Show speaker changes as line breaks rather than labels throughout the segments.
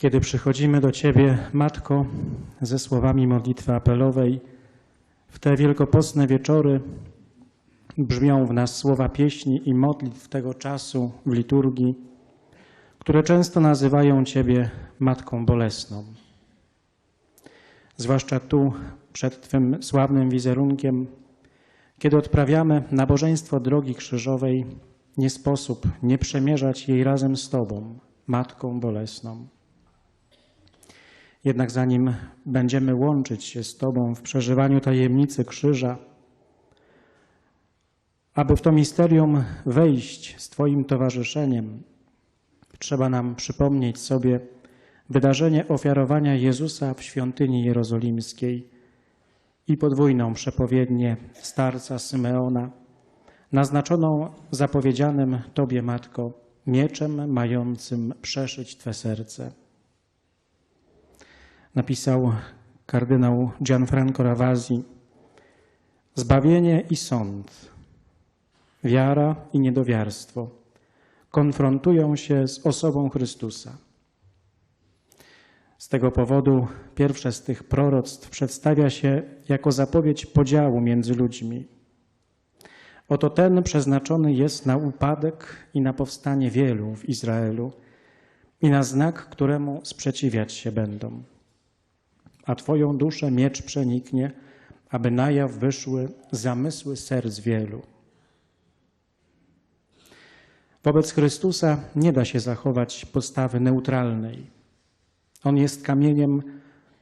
Kiedy przychodzimy do Ciebie, Matko, ze słowami modlitwy apelowej, w te wielkopostne wieczory brzmią w nas słowa pieśni i modlitw tego czasu w liturgii, które często nazywają Ciebie Matką Bolesną. Zwłaszcza tu, przed Twym sławnym wizerunkiem, kiedy odprawiamy nabożeństwo drogi krzyżowej, nie sposób nie przemierzać jej razem z Tobą, Matką Bolesną. Jednak zanim będziemy łączyć się z Tobą w przeżywaniu tajemnicy krzyża, aby w to misterium wejść z Twoim towarzyszeniem, trzeba nam przypomnieć sobie wydarzenie ofiarowania Jezusa w świątyni jerozolimskiej i podwójną przepowiednię starca Symeona, naznaczoną zapowiedzianym Tobie, Matko, mieczem mającym przeszyć Twe serce. Napisał kardynał Gianfranco Ravasi, zbawienie i sąd, wiara i niedowiarstwo konfrontują się z osobą Chrystusa. Z tego powodu pierwsze z tych proroctw przedstawia się jako zapowiedź podziału między ludźmi. Oto ten przeznaczony jest na upadek i na powstanie wielu w Izraelu i na znak, któremu sprzeciwiać się będą. A Twoją duszę miecz przeniknie, aby na jaw wyszły zamysły serc wielu. Wobec Chrystusa nie da się zachować postawy neutralnej. On jest kamieniem,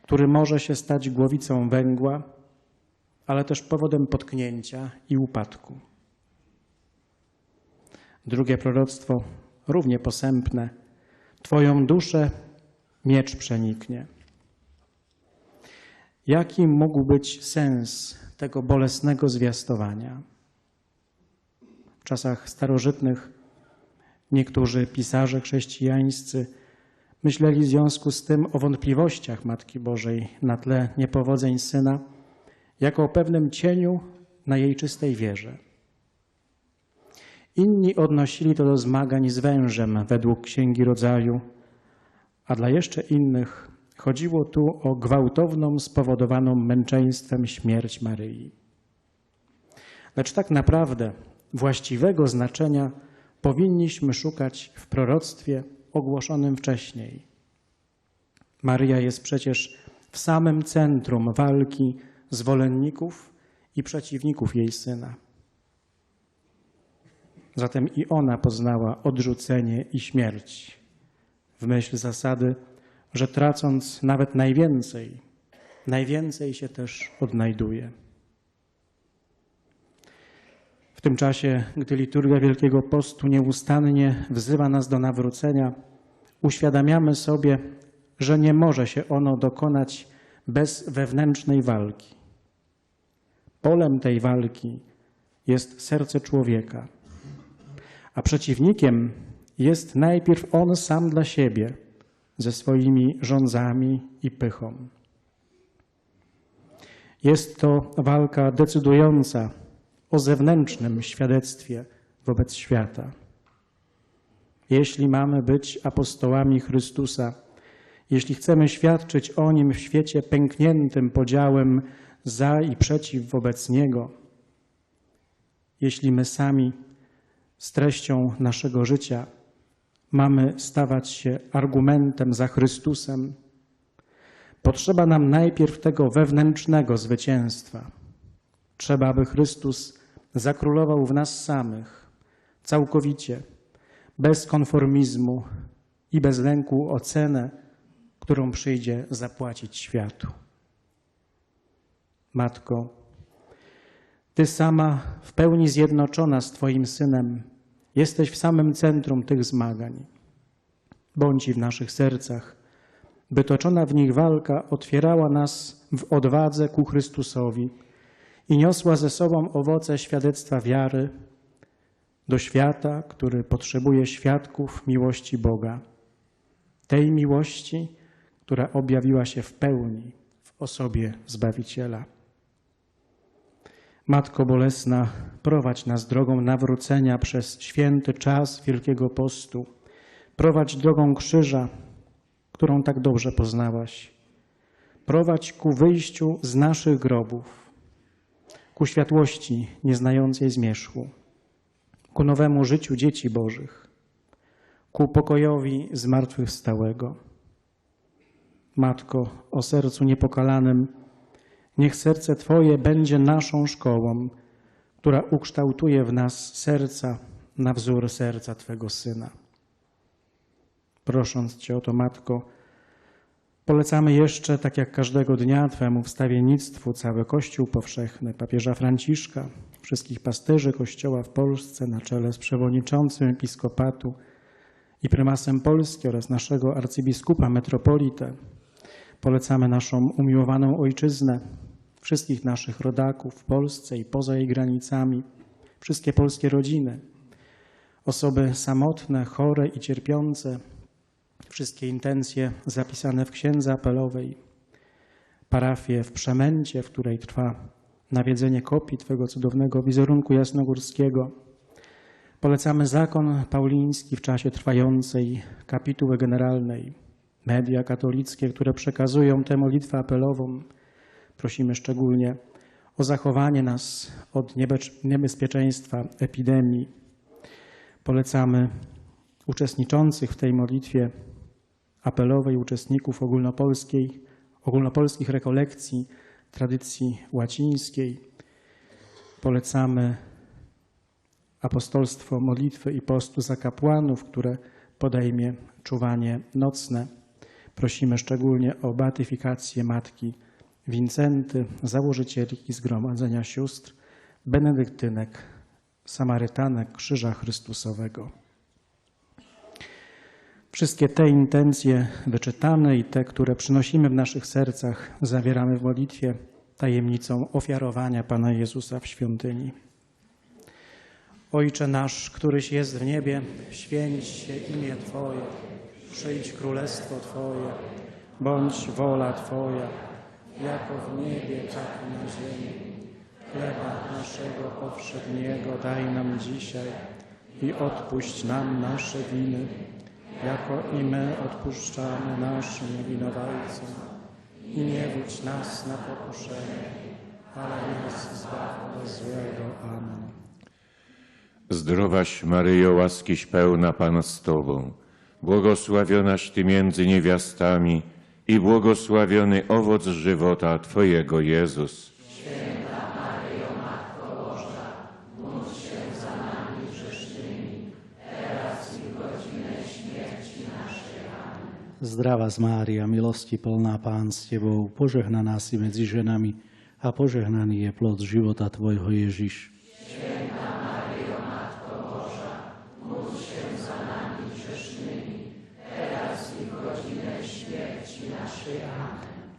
który może się stać głowicą węgła, ale też powodem potknięcia i upadku. Drugie proroctwo, równie posępne. Twoją duszę miecz przeniknie. Jaki mógł być sens tego bolesnego zwiastowania? W czasach starożytnych niektórzy pisarze chrześcijańscy myśleli w związku z tym o wątpliwościach Matki Bożej na tle niepowodzeń syna, jako o pewnym cieniu na jej czystej wierze. Inni odnosili to do zmagań z wężem według Księgi Rodzaju, a dla jeszcze innych chodziło tu o gwałtowną, spowodowaną męczeństwem śmierć Maryi. Lecz tak naprawdę właściwego znaczenia powinniśmy szukać w proroctwie ogłoszonym wcześniej. Maryja jest przecież w samym centrum walki zwolenników i przeciwników jej syna. Zatem i ona poznała odrzucenie i śmierć w myśl zasady, że tracąc nawet najwięcej, najwięcej się też odnajduje. W tym czasie, gdy liturgia Wielkiego Postu nieustannie wzywa nas do nawrócenia, uświadamiamy sobie, że nie może się ono dokonać bez wewnętrznej walki. Polem tej walki jest serce człowieka, a przeciwnikiem jest najpierw on sam dla siebie, ze swoimi rządzami i pychą. Jest to walka decydująca o zewnętrznym świadectwie wobec świata. Jeśli mamy być apostołami Chrystusa, jeśli chcemy świadczyć o Nim w świecie pękniętym podziałem za i przeciw wobec Niego, jeśli my sami z treścią naszego życia mamy stawać się argumentem za Chrystusem, potrzeba nam najpierw tego wewnętrznego zwycięstwa. Trzeba, aby Chrystus zakrólował w nas samych, całkowicie, bez konformizmu i bez lęku o cenę, którą przyjdzie zapłacić światu. Matko, Ty sama w pełni zjednoczona z Twoim Synem jesteś w samym centrum tych zmagań. Bądź w naszych sercach, by toczona w nich walka otwierała nas w odwadze ku Chrystusowi i niosła ze sobą owoce świadectwa wiary do świata, który potrzebuje świadków miłości Boga. Tej miłości, która objawiła się w pełni w osobie Zbawiciela. Matko Bolesna, prowadź nas drogą nawrócenia przez święty czas Wielkiego Postu. Prowadź drogą krzyża, którą tak dobrze poznałaś. Prowadź ku wyjściu z naszych grobów, ku światłości nieznającej zmierzchu, ku nowemu życiu dzieci Bożych, ku pokojowi zmartwychwstałego. Matko, o sercu niepokalanym, niech serce Twoje będzie naszą szkołą, która ukształtuje w nas serca na wzór serca Twego Syna. Prosząc Cię o to, Matko, polecamy jeszcze, tak jak każdego dnia, Twemu wstawiennictwu cały Kościół powszechny, papieża Franciszka, wszystkich pasterzy Kościoła w Polsce na czele z przewodniczącym episkopatu i prymasem Polski oraz naszego arcybiskupa metropolitę. Polecamy naszą umiłowaną ojczyznę, wszystkich naszych rodaków w Polsce i poza jej granicami, wszystkie polskie rodziny, osoby samotne, chore i cierpiące, wszystkie intencje zapisane w księdze apelowej, parafię w Przemęcie, w której trwa nawiedzenie kopii Twego cudownego wizerunku jasnogórskiego. Polecamy zakon pauliński w czasie trwającej kapituły generalnej, media katolickie, które przekazują tę modlitwę apelową. Prosimy szczególnie o zachowanie nas od niebezpieczeństwa epidemii. Polecamy uczestniczących w tej modlitwie apelowej, uczestników ogólnopolskiej, ogólnopolskich rekolekcji tradycji łacińskiej. Polecamy apostolstwo modlitwy i postu za kapłanów, które podejmie czuwanie nocne. Prosimy szczególnie o beatyfikację matki Wincenty, założycielki Zgromadzenia Sióstr, benedyktynek, Samarytanek Krzyża Chrystusowego. Wszystkie te intencje wyczytane i te, które przynosimy w naszych sercach, zawieramy w modlitwie tajemnicą ofiarowania Pana Jezusa w świątyni. Ojcze nasz, któryś jest w niebie, święć się imię Twoje, przyjdź królestwo Twoje, bądź wola Twoja, jako w niebie, tak i na ziemi. Chleba naszego powszedniego daj nam dzisiaj i odpuść nam nasze winy, jako i my odpuszczamy naszym winowajcom. I nie wódź nas na pokuszenie, ale nas zbaw od złego. Amen.
Zdrowaś Maryjo, łaskiś pełna Pan z Tobą, błogosławionaś Ty między niewiastami i błogosławiony owoc żywota Twojego Jezus.
Zdravá z Mária, milosti plná Pán s Tebou, požehnaná si medzi ženami a požehnaný je plod života Tvojho Ježiš.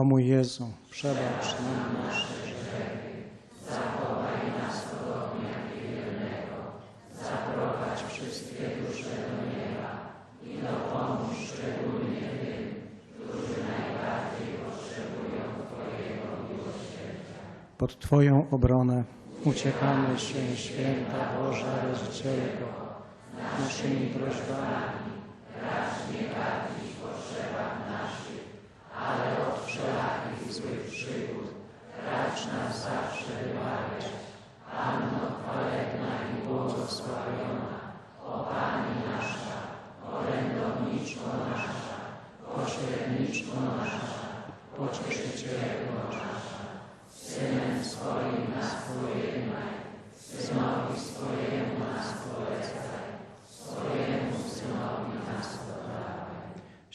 O mój Jezu, przebacz nam nasze grzechy, zachowaj nas od ognia piekielnego, zaprowadź wszystkie dusze do nieba i dopomóż szczególnie tym, którzy najbardziej potrzebują Twojego miłosierdzia. Pod Twoją obronę uciekamy się, święta Boża Rozdzielko, naszymi prośbami, racz nie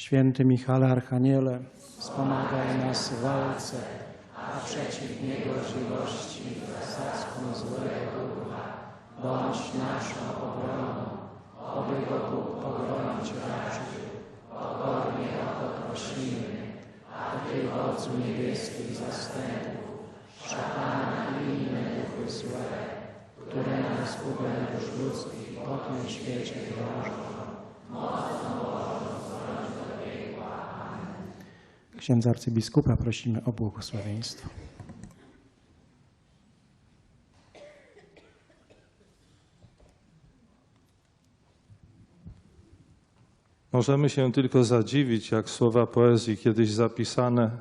Święty Michale Archaniele, wspomagaj nas w walce, a przeciw niegodziwości i zasadzkom złego ducha, bądź naszą obroną, oby go Bóg pogronić raczył. Pokornie o to prosimy, a Ty, Wodzu niebieskich zastępów, szatana i inne duchy złe, które na zgubę dusz ludzkich po tym świecie drążą. Księdza arcybiskupa prosimy o błogosławieństwo.
Możemy się tylko zadziwić, jak słowa poezji kiedyś zapisane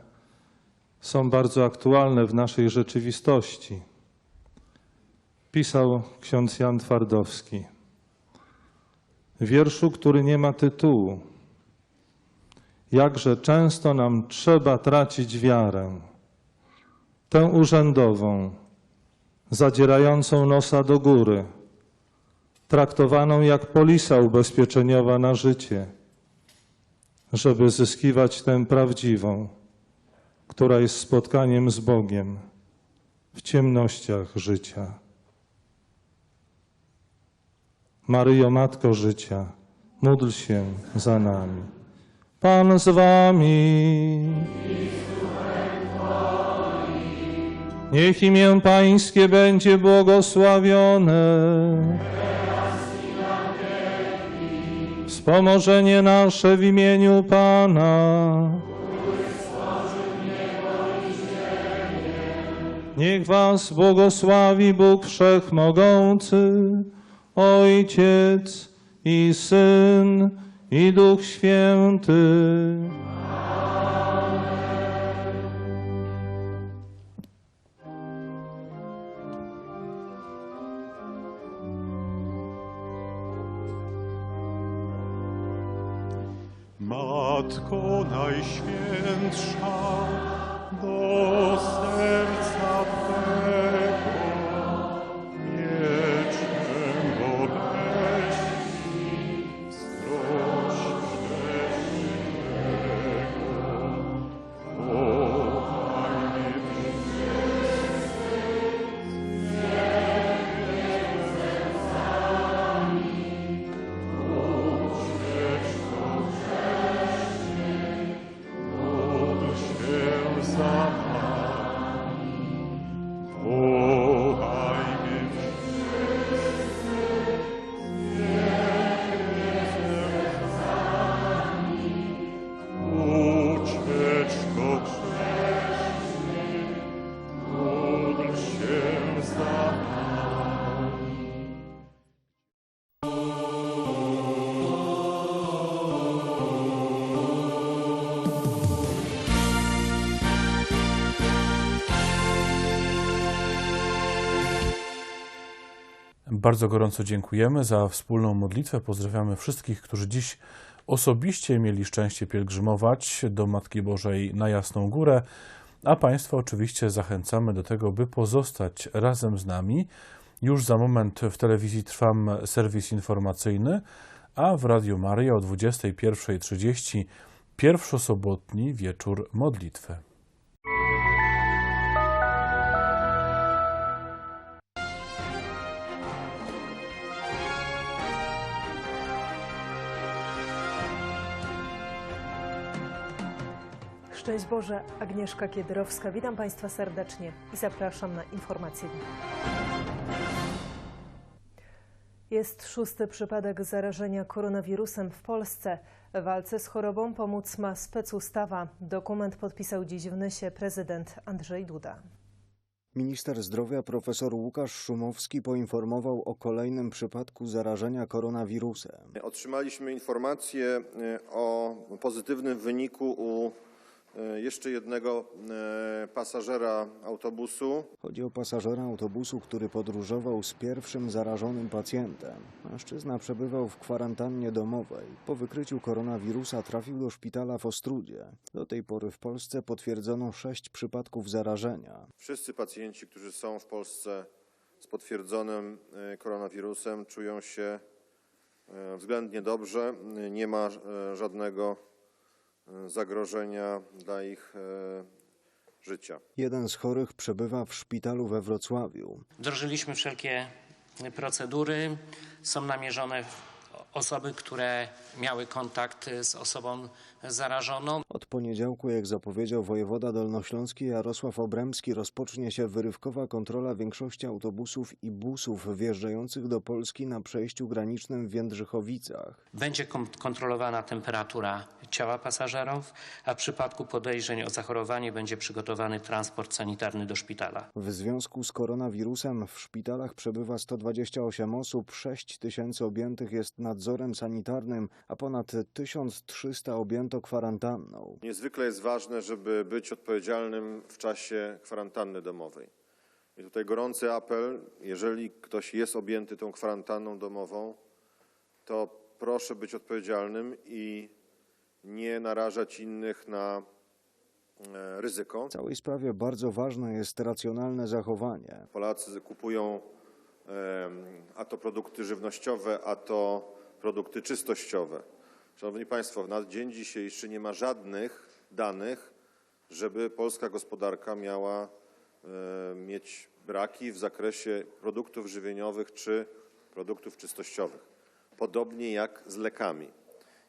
są bardzo aktualne w naszej rzeczywistości. Pisał ksiądz Jan Twardowski. Wierszu, który nie ma tytułu. Jakże często nam trzeba tracić wiarę, tę urzędową, zadzierającą nosa do góry, traktowaną jak polisa ubezpieczeniowa na życie, żeby zyskiwać tę prawdziwą, która jest spotkaniem z Bogiem w ciemnościach życia. Maryjo, Matko życia, módl się za nami. Pan z wami. Niech imię Pańskie będzie błogosławione. Wspomożenie nasze w imieniu Pana. Niech was błogosławi Bóg Wszechmogący, Ojciec i Syn i Duch Święty.
Matko Najświętsza,
Bardzo gorąco dziękujemy za wspólną modlitwę. Pozdrawiamy wszystkich, którzy dziś osobiście mieli szczęście pielgrzymować do Matki Bożej na Jasną Górę, a Państwa oczywiście zachęcamy do tego, by pozostać razem z nami. Już za moment w telewizji trwam serwis informacyjny, a w Radiu Maria o 21.30 pierwszosobotni wieczór modlitwy.
Szczęść Boże, Agnieszka Kiedrowska. Witam Państwa serdecznie i zapraszam na informacje. Jest szósty przypadek zarażenia koronawirusem w Polsce. W walce z chorobą pomóc ma specustawa. Dokument podpisał dziś w Nysie prezydent Andrzej Duda.
Minister zdrowia profesor Łukasz Szumowski poinformował o kolejnym przypadku zarażenia koronawirusem.
Otrzymaliśmy informację e, o pozytywnym wyniku u jeszcze jednego e, pasażera autobusu.
Chodzi o pasażera autobusu, który podróżował z pierwszym zarażonym pacjentem. Mężczyzna przebywał w kwarantannie domowej. Po wykryciu koronawirusa trafił do szpitala w Ostrudzie. Do tej pory w Polsce potwierdzono sześć przypadków zarażenia.
Wszyscy pacjenci, którzy są w Polsce z potwierdzonym e, koronawirusem, czują się e, względnie dobrze. E, Nie ma e, żadnego e, zagrożenia dla ich e, życia.
Jeden z chorych przebywa w szpitalu we Wrocławiu.
Wdrożyliśmy wszelkie procedury. Są namierzone osoby, które miały kontakt z osobą zarażoną.
Od poniedziałku, jak zapowiedział wojewoda dolnośląski Jarosław Obremski, rozpocznie się wyrywkowa kontrola większości autobusów i busów wjeżdżających do Polski na przejściu granicznym w Jędrzychowicach.
Będzie kon- kontrolowana temperatura ciała pasażerów, a w przypadku podejrzeń o zachorowanie będzie przygotowany transport sanitarny do szpitala.
W związku z koronawirusem w szpitalach przebywa 128 osób, 6 tysięcy objętych jest nadzorem sanitarnym, a ponad 1300 objęto kwarantanną.
Niezwykle jest ważne, żeby być odpowiedzialnym w czasie kwarantanny domowej. I tutaj gorący apel, jeżeli ktoś jest objęty tą kwarantanną domową, to proszę być odpowiedzialnym i nie narażać innych na e, ryzyko.
W całej sprawie bardzo ważne jest racjonalne zachowanie.
Polacy kupują em, a to produkty żywnościowe, a to produkty czystościowe. Szanowni Państwo, na dzień dzisiejszy nie ma żadnych danych, żeby polska gospodarka miała e, mieć braki w zakresie produktów żywieniowych czy produktów czystościowych. Podobnie jak z lekami.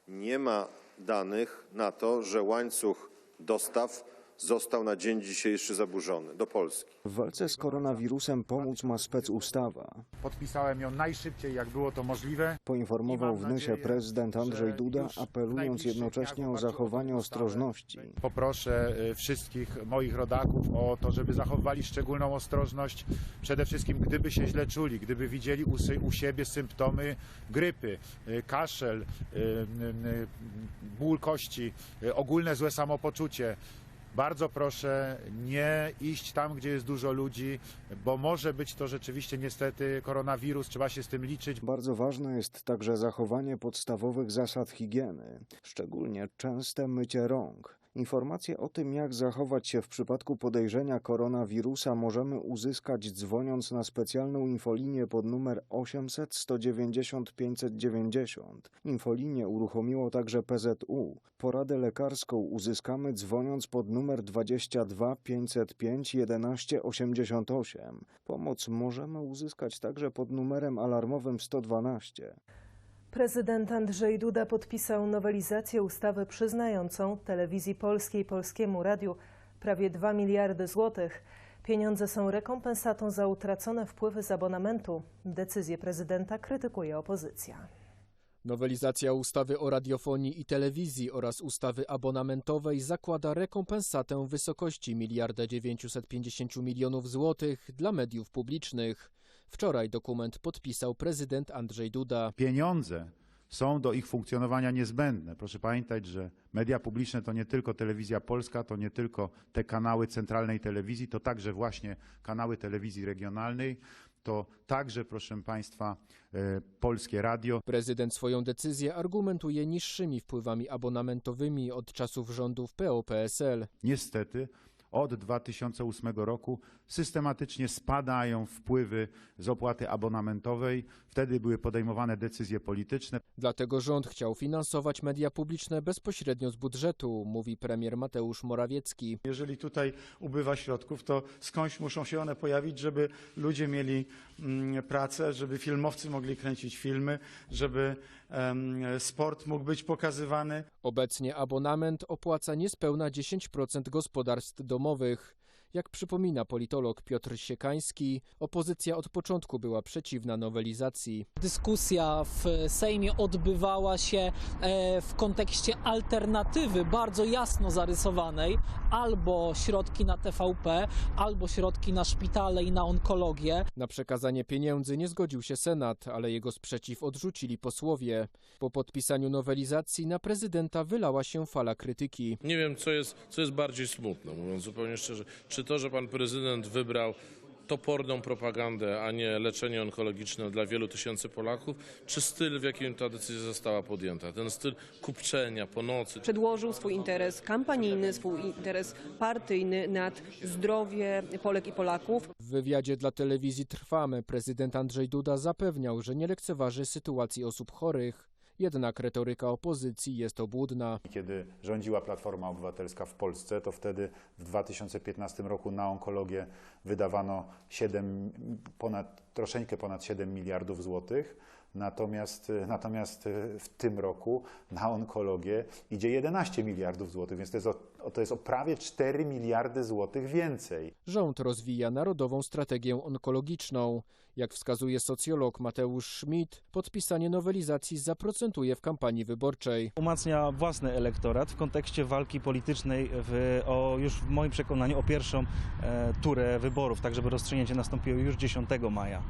Nie ma danych na to, że łańcuch dostaw został na dzień dzisiejszy zaburzony do Polski.
W walce z koronawirusem pomóc ma specustawa.
Podpisałem ją najszybciej, jak było to możliwe.
Poinformował w Nysie prezydent Andrzej Duda, apelując jednocześnie o zachowanie ostrożności.
Poproszę y, wszystkich moich rodaków o to, żeby zachowali szczególną ostrożność. Przede wszystkim, gdyby się źle czuli, gdyby widzieli u, u siebie symptomy grypy, y, kaszel, y, ból kości, ogólne złe samopoczucie. Bardzo proszę nie iść tam, gdzie jest dużo ludzi, bo może być to rzeczywiście niestety koronawirus, trzeba się z tym liczyć.
Bardzo ważne jest także zachowanie podstawowych zasad higieny, szczególnie częste mycie rąk. Informacje o tym, jak zachować się w przypadku podejrzenia koronawirusa, możemy uzyskać dzwoniąc na specjalną infolinię pod numer 800 190 590. Infolinię uruchomiło także PZU. Poradę lekarską uzyskamy dzwoniąc pod numer 22 505 11 88. Pomoc możemy uzyskać także pod numerem alarmowym 112.
Prezydent Andrzej Duda podpisał nowelizację ustawy przyznającą telewizji polskiej polskiemu radiu prawie 2 miliardy złotych. Pieniądze są rekompensatą za utracone wpływy z abonamentu. Decyzję prezydenta krytykuje opozycja.
Nowelizacja ustawy o radiofonii i telewizji oraz ustawy abonamentowej zakłada rekompensatę w wysokości 1 950 milionów złotych dla mediów publicznych. Wczoraj dokument podpisał prezydent Andrzej Duda.
Pieniądze są do ich funkcjonowania niezbędne. Proszę pamiętać, że media publiczne to nie tylko telewizja polska, to nie tylko te kanały centralnej telewizji, to także właśnie kanały telewizji regionalnej. to także, proszę Państwa, e, Polskie Radio.
Prezydent swoją decyzję argumentuje niższymi wpływami abonamentowymi od czasów rządów PO-PSL.
Niestety od 2008 roku systematycznie spadają wpływy z opłaty abonamentowej. Wtedy były podejmowane decyzje polityczne.
Dlatego rząd chciał finansować media publiczne bezpośrednio z budżetu, mówi premier Mateusz Morawiecki.
Jeżeli tutaj ubywa środków, to skądś muszą się one pojawić, żeby ludzie mieli mm, pracę, żeby filmowcy mogli kręcić filmy, żeby sport mógł być pokazywany.
Obecnie abonament opłaca niespełna 10% gospodarstw domowych. Jak przypomina politolog Piotr Siekański, opozycja od początku była przeciwna nowelizacji.
Dyskusja w Sejmie odbywała się e, w kontekście alternatywy bardzo jasno zarysowanej, albo środki na TVP, albo środki na szpitale i na onkologię.
Na przekazanie pieniędzy nie zgodził się Senat, ale jego sprzeciw odrzucili posłowie. Po podpisaniu nowelizacji na prezydenta wylała się fala krytyki.
Nie wiem, co jest, co jest bardziej smutne, mówiąc zupełnie szczerze. Czy to, że pan prezydent wybrał toporną propagandę, a nie leczenie onkologiczne dla wielu tysięcy Polaków, czy styl, w jakim ta decyzja została podjęta? Ten styl kupczenia po nocy.
Przedłożył swój interes kampanijny, swój interes partyjny nad zdrowie Polek i Polaków.
W wywiadzie dla telewizji Trwamy prezydent Andrzej Duda zapewniał, że nie lekceważy sytuacji osób chorych. Jednak retoryka opozycji jest obłudna.
Kiedy rządziła Platforma Obywatelska w Polsce, to wtedy w 2015 roku na onkologię wydawano 7, ponad, troszeczkę ponad 7 miliardów złotych. Natomiast, natomiast w tym roku na onkologię idzie 11 miliardów złotych, więc to jest, o, to jest o prawie 4 miliardy złotych więcej.
Rząd rozwija narodową strategię onkologiczną. Jak wskazuje socjolog Mateusz Schmidt, podpisanie nowelizacji zaprocentuje w kampanii wyborczej.
Umacnia własny elektorat w kontekście walki politycznej w, o, już w moim przekonaniu o pierwszą e, turę wyborów, tak żeby rozstrzygnięcie nastąpiło już 10 maja.